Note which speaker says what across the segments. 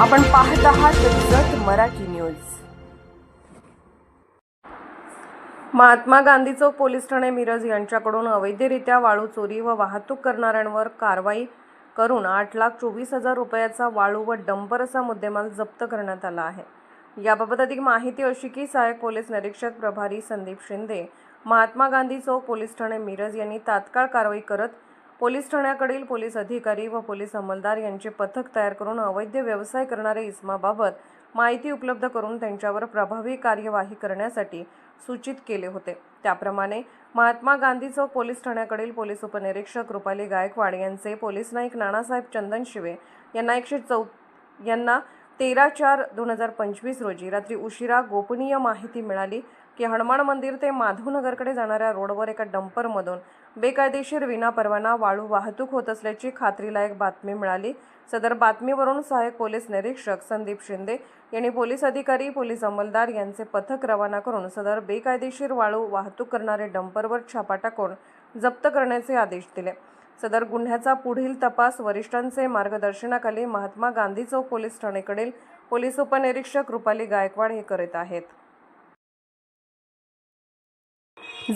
Speaker 1: आपण पाहत आहात जत मराठी न्यूज. महात्मा गांधी चौक पोलीस ठाणे मिरज यांच्याकडून अवैधरित्या वाळू चोरी व वाहतूक करणाऱ्यांवर कारवाई करून आठ लाख चोवीस हजार रुपयाचा वाळू व डंपर असा मुद्देमाल जप्त करण्यात आला आहे. याबाबत अधिक माहिती अशी की सहाय्यक पोलीस निरीक्षक प्रभारी संदीप शिंदे महात्मा गांधी चौक पोलीस ठाणे मिरज यांनी तात्काळ कारवाई करत पोलीस ठाण्याकडील पोलीस अधिकारी व पोलीस अंमलदार यांचे पथक तयार करून अवैध व्यवसाय करणाऱ्या इसमाबाबत माहिती उपलब्ध करून त्यांच्यावर प्रभावी कार्यवाही करण्यासाठी सूचित केले होते. त्याप्रमाणे महात्मा गांधी चौक पोलीस ठाण्याकडील पोलीस उपनिरीक्षक रुपाली गायकवाड यांचे पोलीस नाईक नानासाहेब चंदन शिवे यांना एकशे चौ यांना तेरा चार दोन हजार पंचवीस रोजी रात्री उशिरा गोपनीय माहिती मिळाली की हनुमान मंदिर ते माधवनगरकडे जाणाऱ्या रोडवर एका डंपरमधून बेकायदेशीर विनापरवाना वाळू वाहतूक होत असल्याची खात्रीलायक बातमी मिळाली. सदर बातमीवरून सहाय्यक पोलीस निरीक्षक संदीप शिंदे यांनी पोलीस अधिकारी पोलीस अंमलदार यांचे पथक रवाना करून सदर बेकायदेशीर वाळू वाहतूक करणारे डंपरवर छापा टाकून जप्त करण्याचे आदेश दिले. सदर गुन्ह्याचा पुढील तपास वरिष्ठांचे मार्गदर्शनाखाली महात्मा गांधी चौक पोलीस ठाणेकडील पोलीस उपनिरीक्षक रुपाली गायकवाड हे करीत आहेत.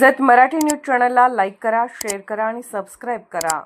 Speaker 1: जत मराठी न्यूज चॅनलला लाईक करा शेअर करा आणि सबस्क्राईब करा.